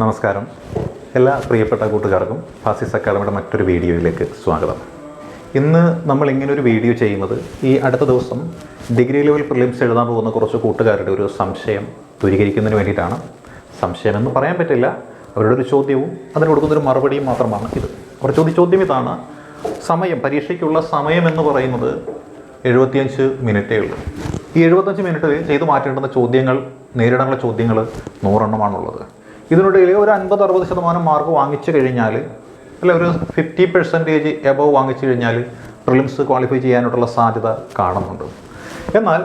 നമസ്കാരം. എല്ലാ പ്രിയപ്പെട്ട കൂട്ടുകാർക്കും ഫാസിസ് അക്കാദമിയുടെ മറ്റൊരു വീഡിയോയിലേക്ക് സ്വാഗതം. ഇന്ന് നമ്മൾ ഇങ്ങനെ ഒരു വീഡിയോ ചെയ്യുന്നത് ഈ അടുത്ത ദിവസം ഡിഗ്രി ലെവൽ പ്രിലിംസ് എഴുതാൻ പോകുന്ന കുറച്ച് കൂട്ടുകാരുടെ ഒരു സംശയം ദൂരീകരിക്കുന്നതിന് വേണ്ടിയിട്ടാണ്. സംശയമെന്ന് പറയാൻ പറ്റില്ല. അവരുടെ ഒരു ചോദ്യവും അതിന് കൊടുക്കുന്നൊരു മറുപടിയും മാത്രമാണ് ഇത്. അവർ ചോദ്യ ചോദ്യം ഇതാണ്. സമയം പരീക്ഷയ്ക്കുള്ള സമയം എന്ന് പറയുന്നത് എഴുപത്തിയഞ്ച് മിനിറ്റേ ഉള്ളൂ. ഈ എഴുപത്തഞ്ച് മിനിറ്റിൽ ചെയ്തു മാറ്റേണ്ടുന്ന ചോദ്യങ്ങൾ നേരിടാനുള്ള ചോദ്യങ്ങൾ നൂറെണ്ണമാണുള്ളത്. ഇതിനിടയിൽ ഒരു അൻപത് അറുപത് ശതമാനം മാർക്ക് വാങ്ങിച്ചു കഴിഞ്ഞാൽ അല്ല ഒരു ഫിഫ്റ്റി പെർസെന്റേജ് എബവ് വാങ്ങിച്ചു കഴിഞ്ഞാൽ പ്രിലിംസ് ക്വാളിഫൈ ചെയ്യാനായിട്ടുള്ള സാധ്യത കാണുന്നുണ്ട്. എന്നാൽ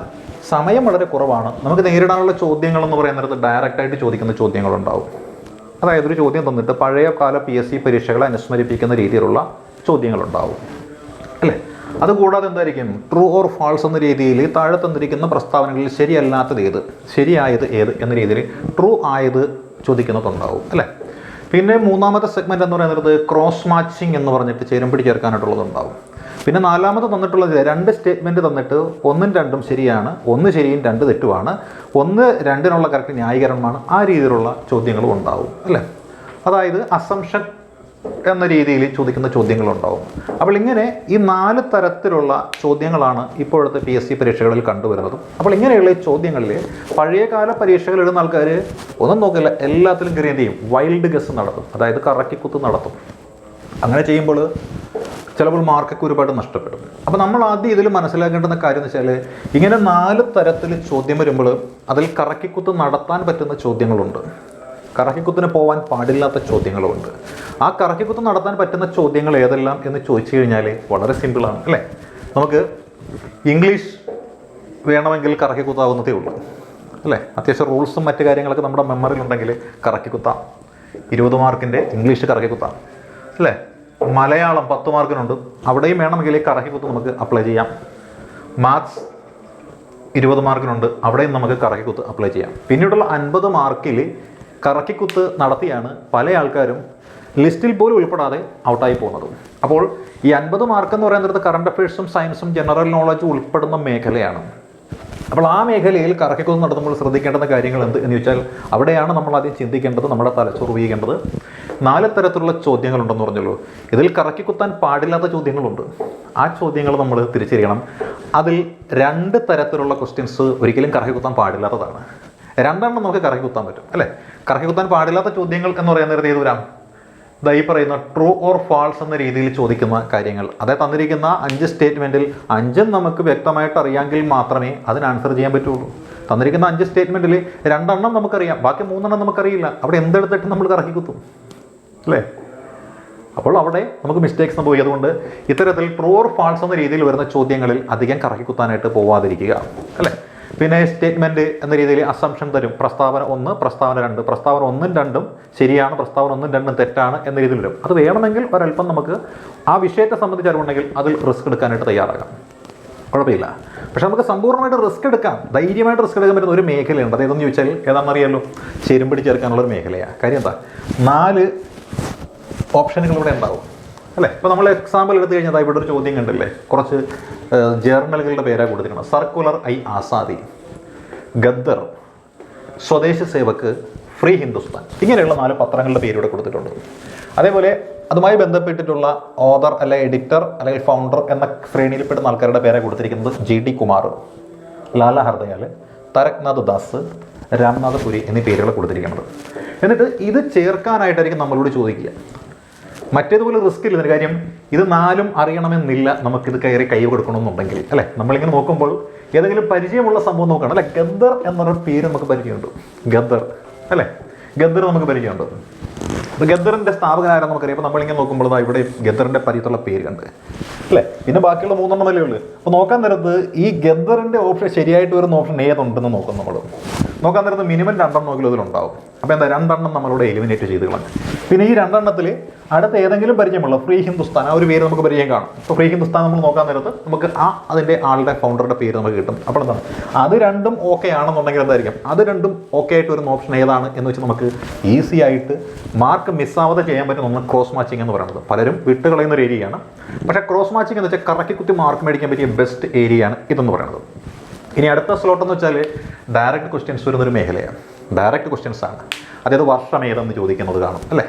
സമയം വളരെ കുറവാണ്. നമുക്ക് നേരിടാനുള്ള ചോദ്യങ്ങൾ എന്ന് നേരത്തെ ഡയറക്റ്റായിട്ട് ചോദിക്കുന്ന ചോദ്യങ്ങളുണ്ടാവും. അതായത് ഒരു ചോദ്യം തന്നിട്ട് പഴയ കാല പി എസ് സി പരീക്ഷകളെ അനുസ്മരിപ്പിക്കുന്ന രീതിയിലുള്ള ചോദ്യങ്ങളുണ്ടാവും. അല്ലേ? അതുകൂടാതെ എന്തായിരിക്കും? ട്രൂ ഓർ ഫാൾസ് എന്ന രീതിയിൽ താഴെ തന്നിരിക്കുന്ന പ്രസ്താവനകളിൽ ശരിയല്ലാത്തത് ഏത്? ശരിയായത് ഏത് എന്ന രീതിയിൽ ട്രൂ ആയത് ചോദിക്കുന്നതുണ്ടാവും അല്ലേ? പിന്നെ മൂന്നാമത്തെ സെഗ്മെന്റ് എന്ന് പറയുന്നത് ക്രോസ് മാച്ചിങ് എന്ന് പറഞ്ഞിട്ട് ചേരും ചേരുംപിടി ചേർക്കാനായിട്ടുള്ളതുണ്ടാവും. പിന്നെ നാലാമത് തന്നിട്ടുള്ളത് രണ്ട് സ്റ്റേറ്റ്മെന്റ് തന്നിട്ട് ഒന്നും രണ്ടും ശരിയാണ് ഒന്ന് ശരിയും രണ്ട് തെറ്റുമാണ് ഒന്ന് രണ്ടിനുള്ള കറക്റ്റ് ന്യായീകരണമാണ് ആ രീതിയിലുള്ള ചോദ്യങ്ങളും ഉണ്ടാവും അല്ലേ? അതായത് അസംഷൻ എന്ന രീതിയിൽ ചോദിക്കുന്ന ചോദ്യങ്ങളുണ്ടാവും. അപ്പോൾ ഇങ്ങനെ ഈ നാല് തരത്തിലുള്ള ചോദ്യങ്ങളാണ് ഇപ്പോഴത്തെ പി എസ് സി പരീക്ഷകളിൽ കണ്ടുവരുന്നതും. അപ്പോൾ ഇങ്ങനെയുള്ള ചോദ്യങ്ങളിൽ പഴയകാല പരീക്ഷകൾ എഴുതുന്ന ആൾക്കാർ ഒന്നും നോക്കില്ല എല്ലാത്തിലും കയറി എന്ത് ചെയ്യും? വൈൽഡ് ഗസ് നടത്തും. അതായത് കറക്കിക്കുത്ത് നടത്തും. അങ്ങനെ ചെയ്യുമ്പോൾ ചിലപ്പോൾ മാർക്കൊക്കെ ഒരുപാട് നഷ്ടപ്പെടും. അപ്പോൾ നമ്മൾ ആദ്യം ഇതിൽ മനസ്സിലാക്കേണ്ടുന്ന കാര്യം എന്ന് വെച്ചാൽ ഇങ്ങനെ നാല് തരത്തിൽ ചോദ്യം വരുമ്പോൾ അതിൽ കറക്കിക്കുത്ത് നടത്താൻ പറ്റുന്ന ചോദ്യങ്ങളുണ്ട്. കറക്കിക്കുത്തിന് പോകാൻ പാടില്ലാത്ത ചോദ്യങ്ങളുമുണ്ട്. ആ കറക്കിക്കുത്ത് നടത്താൻ പറ്റുന്ന ചോദ്യങ്ങൾ ഏതെല്ലാം എന്ന് ചോദിച്ചു കഴിഞ്ഞാൽ വളരെ സിമ്പിളാണ് അല്ലേ? നമുക്ക് ഇംഗ്ലീഷ് വേണമെങ്കിൽ കറക്കിക്കുത്താവുന്നതേ ഉള്ളൂ. അല്ലേ? അത്യാവശ്യം റൂൾസും മറ്റു കാര്യങ്ങളൊക്കെ നമ്മുടെ മെമ്മറിയിൽ ഉണ്ടെങ്കിൽ കറക്കി കുത്താം. ഇരുപത് മാർക്കിന്റെ ഇംഗ്ലീഷ് കറക്കി കുത്താം. അല്ലേ? മലയാളം പത്ത് മാർക്കിനുണ്ട്. അവിടെയും വേണമെങ്കിൽ കറക്കി കുത്ത് നമുക്ക് അപ്ലൈ ചെയ്യാം. മാത്സ് ഇരുപത് മാർക്കിനുണ്ട്. അവിടെയും നമുക്ക് കറക്കി കുത്ത് അപ്ലൈ ചെയ്യാം. പിന്നീടുള്ള അൻപത് മാർക്കിൽ കറക്കിക്കുത്ത് നടത്തിയാണ് പല ആൾക്കാരും ലിസ്റ്റിൽ പോലും ഉൾപ്പെടാതെ ഔട്ടായി പോകുന്നത്. അപ്പോൾ ഈ അൻപത് മാർക്ക് എന്ന് പറയുന്നത് കറണ്ട് അഫയേഴ്സും സയൻസും ജനറൽ നോളജും ഉൾപ്പെടുന്ന മേഖലയാണ്. അപ്പോൾ ആ മേഖലയിൽ കറക്കിക്കുന്ന നടത്തുമ്പോൾ ശ്രദ്ധിക്കേണ്ടുന്ന കാര്യങ്ങൾ എന്ത് എന്ന് ചോദിച്ചാൽ അവിടെയാണ് നമ്മൾ ആദ്യം ചിന്തിക്കേണ്ടത് നമ്മുടെ തലച്ചോറ് നാല് തരത്തിലുള്ള ചോദ്യങ്ങളുണ്ടെന്ന് പറഞ്ഞല്ലോ ഇതിൽ കറക്കിക്കുത്താൻ പാടില്ലാത്ത ചോദ്യങ്ങളുണ്ട്. ആ ചോദ്യങ്ങൾ നമ്മൾ തിരിച്ചറിയണം. അതിൽ രണ്ട് തരത്തിലുള്ള ക്വസ്റ്റ്യൻസ് ഒരിക്കലും കറക്കിക്കുത്താൻ പാടില്ലാത്തതാണ്. രണ്ടെണ്ണം നമുക്ക് കറക്കി കുത്താൻ പറ്റും അല്ലേ? കറക്കി കുത്താൻ പാടില്ലാത്ത ചോദ്യങ്ങൾ എന്ന് പറയുന്നത് ഏത് വരാം? ദാ പറയുന്ന ട്രൂ ഓർ ഫാൾസ് എന്ന രീതിയിൽ ചോദിക്കുന്ന കാര്യങ്ങൾ. അതേ തന്നിരിക്കുന്ന അഞ്ച് സ്റ്റേറ്റ്മെന്റിൽ അഞ്ചും നമുക്ക് വ്യക്തമായിട്ട് അറിയാമെങ്കിൽ മാത്രമേ അതിന് ആൻസർ ചെയ്യാൻ പറ്റുള്ളൂ. തന്നിരിക്കുന്ന അഞ്ച് സ്റ്റേറ്റ്മെന്റിൽ രണ്ടെണ്ണം നമുക്കറിയാം. ബാക്കി മൂന്നെണ്ണം നമുക്കറിയില്ല. അവിടെ എന്തെടുത്തിട്ട് നമ്മൾ കറക്കി കുത്തും. അല്ലേ? അപ്പോൾ അവിടെ നമുക്ക് മിസ്റ്റേക്സ് സംഭവിക്കും. അതുകൊണ്ട് ഇത്തരത്തിൽ ട്രൂ ഓർ ഫാൾസ് എന്ന രീതിയിൽ വരുന്ന ചോദ്യങ്ങളിൽ അധികം കറക്കി കുത്താനായിട്ട് പോവാതിരിക്കുക. അല്ലേ? പിന്നെ സ്റ്റേറ്റ്മെന്റ് എന്ന രീതിയിൽ അസംഷൻ തരും. പ്രസ്താവന ഒന്ന് പ്രസ്താവന രണ്ട്. പ്രസ്താവന ഒന്നും രണ്ടും ശരിയാണ് പ്രസ്താവന ഒന്നും രണ്ടും തെറ്റാണ് എന്ന രീതിയിൽ വരും. അത് വേണമെങ്കിൽ ഒരല്പം നമുക്ക് ആ വിഷയത്തെ സംബന്ധിച്ച് അറിവുണ്ടെങ്കിൽ അതിൽ റിസ്ക് എടുക്കാനായിട്ട് തയ്യാറാകാം. കുഴപ്പമില്ല. പക്ഷെ നമുക്ക് സമ്പൂർണമായിട്ട് റിസ്ക് എടുക്കാം. ധൈര്യമായിട്ട് റിസ്ക് എടുക്കാൻ പറ്റുന്ന ഒരു മേഖലയുണ്ട്. അതേതെന്ന് ചോദിച്ചാൽ ഏതാണെന്നറിയാലോ ചേരുംപിടി ചേർക്കാനുള്ള ഒരു മേഖലയാണ് കാര്യം എന്താ? നാല് ഓപ്ഷനുകൾ ഇവിടെ ഉണ്ടാവും. അല്ലേ? ഇപ്പോൾ നമ്മൾ എക്സാമ്പിൾ എടുത്തു കഴിഞ്ഞാൽ ഇവിടെ ഒരു ചോദ്യം കണ്ടില്ലേ? കുറച്ച് ജേർണലുകളുടെ പേരാണ് കൊടുത്തിരിക്കണം സർക്കുലർ ഐ ആസാദി. ഗദ്ദർ സ്വദേശ സേവക്ക് ഫ്രീ ഹിന്ദുസ്ഥാൻ. ഇങ്ങനെയുള്ള നാല് പത്രങ്ങളുടെ പേര് ഇവിടെ കൊടുത്തിട്ടുണ്ട്. അതേപോലെ അതുമായി ബന്ധപ്പെട്ടിട്ടുള്ള ഓദർ അല്ലെ എഡിറ്റർ അല്ലെങ്കിൽ ഫൗണ്ടർ എന്ന ശ്രേണിയിൽപ്പെടുന്ന ആൾക്കാരുടെ പേരെ കൊടുത്തിരിക്കുന്നത് ജി ഡി കുമാർ ലാല ഹർദയാൽ തരക്നാഥ് ദാസ് രാംനാഥ് പുരി എന്നീ പേരുകൾ കൊടുത്തിരിക്കുന്നത്. എന്നിട്ട് ഇത് ചേർക്കാനായിട്ടായിരിക്കും നമ്മളോട് ചോദിക്കുക. മറ്റേതുപോലെ റിസ്ക് ഇല്ല. കാര്യം ഇത് നാലും അറിയണമെന്നില്ല നമുക്കിത് കയറി കൈ കൊടുക്കണമെന്നുണ്ടെങ്കിൽ അല്ലേ? നമ്മളിങ്ങനെ നോക്കുമ്പോൾ ഏതെങ്കിലും പരിചയമുള്ള സംഭവം നോക്കണം അല്ലെ? ഗദ്ദർ എന്നൊരു പേര് നമുക്ക് പരിചയമുണ്ട്. ഗദ്ദർ അല്ലേ? ഗദ്ദർ നമുക്ക് പരിചയമുണ്ട്. അപ്പോൾ ഗദ്ദറിന്റെ സ്ഥാപകനായിരുന്നു നമുക്കറിയാം. അപ്പോൾ നമ്മളിങ്ങനെ നോക്കുമ്പോൾ ഇവിടെ ഗദ്ദറിന്റെ പരിചയത്തുള്ള പേര് കണ്ട്. അല്ലേ? പിന്നെ ബാക്കിയുള്ള മൂന്നെണ്ണമല്ലേ ഉള്ളൂ. അപ്പോൾ നോക്കാൻ നേരത്ത് ഈ ഗദ്ദറിന്റെ ഓപ്ഷൻ ശരിയായിട്ട് വരുന്ന ഓപ്ഷൻ ഏതുണ്ടെന്ന് നോക്കും നമ്മൾ നോക്കാൻ നേരത്ത് മിനിമം രണ്ടെണ്ണം നോക്കിയാൽ അതിലുണ്ടാവും അപ്പോൾ എന്താ രണ്ടെണ്ണം നമ്മളിവിടെ എലിമിനേറ്റ് ചെയ്ത് കളഞ്ഞു. പിന്നെ ഈ രണ്ടെണ്ണത്തിൽ അടുത്ത ഏതെങ്കിലും പരിചയമുള്ള ഫ്രീ ഹിന്ദുസ്ഥാൻ ആ ഒരു പേര് നമുക്ക് പരിചയം കാണും. അപ്പോൾ ഫ്രീ ഹിന്ദുസ്ഥാൻ നമ്മൾ നോക്കാൻ നേരത്ത് നമുക്ക് ആ അതിന്റെ ആളുടെ ഫൗണ്ടറുടെ പേര് നമുക്ക് കിട്ടും. അപ്പോൾ എന്താണ്? അത് രണ്ടും ഓക്കെ ആണെന്നുണ്ടെങ്കിൽ എന്തായിരിക്കും? അത് രണ്ടും ഓക്കെ ആയിട്ട് വരുന്ന ഓപ്ഷൻ ഏതാണ് എന്ന് വെച്ചാൽ നമുക്ക് ഈസി ആയിട്ട് മാർക്ക് മിസ്സാവാതെ ചെയ്യാൻ പറ്റുന്ന ഒന്ന് ക്രോസ് മാച്ചിങ് എന്ന് പറയുന്നത്. പലരും വിട്ടുകളയുന്ന ഒരു ഏരിയയാണ് പക്ഷേ ക്രോസ് മാച്ചിങ് എന്ന് വെച്ചാൽ കറക്കി കുത്തി മാർക്ക് മേടിക്കാൻ പറ്റിയ ബെസ്റ്റ് ഏരിയയാണ് ഇതെന്ന് പറയുന്നത്. ഇനി അടുത്ത സ്ലോട്ട് എന്ന് വെച്ചാൽ ഡയറക്റ്റ് ക്വസ്റ്റ്യൻസ് വരുന്നൊരു മേഖലയാണ്. ഡയറക്റ്റ് ക്വസ്റ്റ്യൻസ് ആണ്. അതായത് വർഷം ഏതെന്ന് ചോദിക്കുന്നത് കാണും അല്ലേ?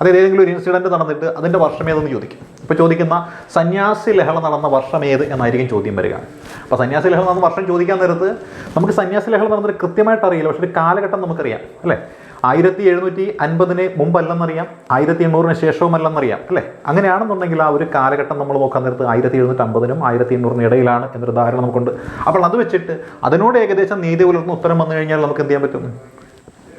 അതായത് ഏതെങ്കിലും ഒരു ഇൻസിഡന്റ് നടന്നിട്ട് അതിന്റെ വർഷം ഏതെന്ന് ചോദിക്കും. ഇപ്പോൾ ചോദിക്കുന്ന സന്യാസി ലഹള നടന്ന വർഷം ഏത് എന്നായിരിക്കും ചോദ്യം വരിക. അപ്പോൾ സന്യാസി ലഹള നടന്ന വർഷം ചോദിക്കാൻ നേരത്ത് നമുക്ക് സന്യാസി ലഹള നടന്നിട്ട് കൃത്യമായിട്ട് അറിയില്ല പക്ഷേ ഒരു കാലഘട്ടം നമുക്കറിയാം അല്ലേ? ആയിരത്തി എഴുന്നൂറ്റി അൻപതിന് മുമ്പല്ലെന്നറിയാം ആയിരത്തി എണ്ണൂറിന് ശേഷവും അല്ലെന്നറിയാം അല്ലേ? അങ്ങനെയാണെന്നുണ്ടെങ്കിൽ ആ ഒരു കാലഘട്ടം നമ്മൾ നോക്കാൻ നേരത്ത് ആയിരത്തി എഴുന്നൂറ്റി അമ്പതിനും ആയിരത്തി എണ്ണൂറിന് ഇടയിലാണ് എന്നൊരു ധാരണ നമുക്കുണ്ട്. അപ്പോൾ അത് വെച്ചിട്ട് അതിനോട് ഏകദേശം നീതി പുലർത്തുന്ന ഉത്തരം വന്നു കഴിഞ്ഞാൽ നമുക്ക് എന്ത് ചെയ്യാൻ പറ്റും?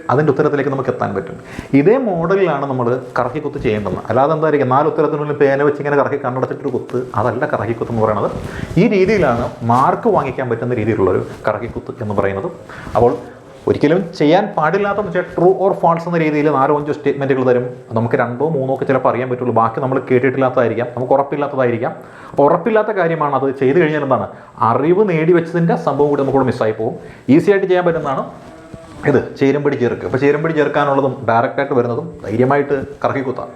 അതിന്റെ ഉത്തരത്തിലേക്ക് നമുക്ക് എത്താൻ പറ്റും. ഇതേ മോഡലിലാണ് നമ്മൾ കറക്കി കുത്ത് ചെയ്യേണ്ടത്. അല്ലാതെ എന്തായിരിക്കും? നാല് ഉത്തരത്തിനുള്ളിൽ പേന വെച്ച് ഇങ്ങനെ കറക്കി കണ്ണടച്ചിട്ടൊരു കുത്ത് അതല്ല കറക്കി കുത്ത് എന്ന് പറയുന്നത്. ഈ രീതിയിലാണ് മാർക്ക് വാങ്ങിക്കാൻ പറ്റുന്ന രീതിയിലുള്ളൊരു കറക്കി കുത്ത് എന്ന് പറയുന്നത്. അപ്പോൾ ഒരിക്കലും ചെയ്യാൻ പാടില്ലാത്ത വെച്ചാൽ ട്രൂ ഓർ ഫാൾസ് എന്ന രീതിയിൽ നാലോ അഞ്ചോ സ്റ്റേറ്റ്മെന്റുകൾ തരും. നമുക്ക് രണ്ടോ മൂന്നോ ഒക്കെ ചിലപ്പോൾ അറിയാൻ പറ്റുള്ളൂ. ബാക്കി നമ്മൾ കേട്ടിട്ടില്ലാത്തതായിരിക്കാം. നമുക്ക് ഉറപ്പില്ലാത്തതായിരിക്കാം. അപ്പോൾ ഉറപ്പില്ലാത്ത കാര്യമാണ് അത് ചെയ്തു കഴിഞ്ഞാൽ എന്താണ്? അറിവ് നേടി വെച്ചതിന്റെ സംഭവം കൂടി നമുക്കൂടെ മിസ്സായി പോകും. ഈസി ആയിട്ട് ചെയ്യാൻ പറ്റുന്നതാണ് ഇത്. ചേരുമ്പടി ചേർക്കുക. അപ്പോൾ ചേരുമ്പടി ചേർക്കാനുള്ളതും ഡയറക്റ്റായിട്ട് വരുന്നതും ധൈര്യമായിട്ട് കറക്കി കുത്താം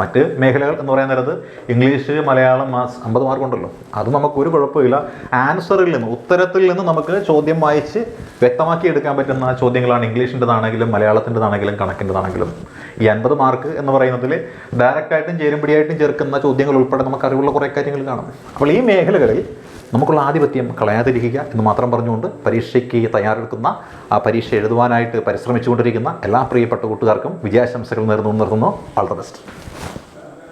മറ്റ് മേഖലകൾ എന്ന് പറയാൻ നേരത്ത് ഇംഗ്ലീഷ് മലയാളം മാസ് അമ്പത് മാർക്കുണ്ടല്ലോ അത് നമുക്ക് ഒരു കുഴപ്പമില്ല ആൻസറിൽ നിന്ന് ഉത്തരത്തിൽ നിന്ന് നമുക്ക് ചോദ്യം വായിച്ച് വ്യക്തമാക്കി എടുക്കാൻ പറ്റുന്ന ചോദ്യങ്ങളാണ് ഇംഗ്ലീഷിന്റെതാണെങ്കിലും മലയാളത്തിന്റെതാണെങ്കിലും കണക്കിന്റെതാണെങ്കിലും. ഈ അൻപത് മാർക്ക് എന്ന് പറയുന്നതിൽ ഡയറക്റ്റായിട്ടും ചേരുംപിടിയായിട്ടും ചേർക്കുന്ന ചോദ്യങ്ങൾ ഉൾപ്പെടെ നമുക്ക് അറിവുള്ള കുറേ കാര്യങ്ങൾ കാണും. അപ്പോൾ ഈ മേഖലകളിൽ നമുക്കുള്ള ആധിപത്യം കളയാതിരിക്കുക എന്ന് മാത്രം പറഞ്ഞുകൊണ്ട് പരീക്ഷയ്ക്ക് തയ്യാറെടുക്കുന്ന ആ പരീക്ഷ എഴുതുവാനായിട്ട് പരിശ്രമിച്ചുകൊണ്ടിരിക്കുന്ന എല്ലാ പ്രിയപ്പെട്ട കൂട്ടുകാർക്കും വിജയാശംസകൾ നേർന്നു നിർത്തുന്നു. All the best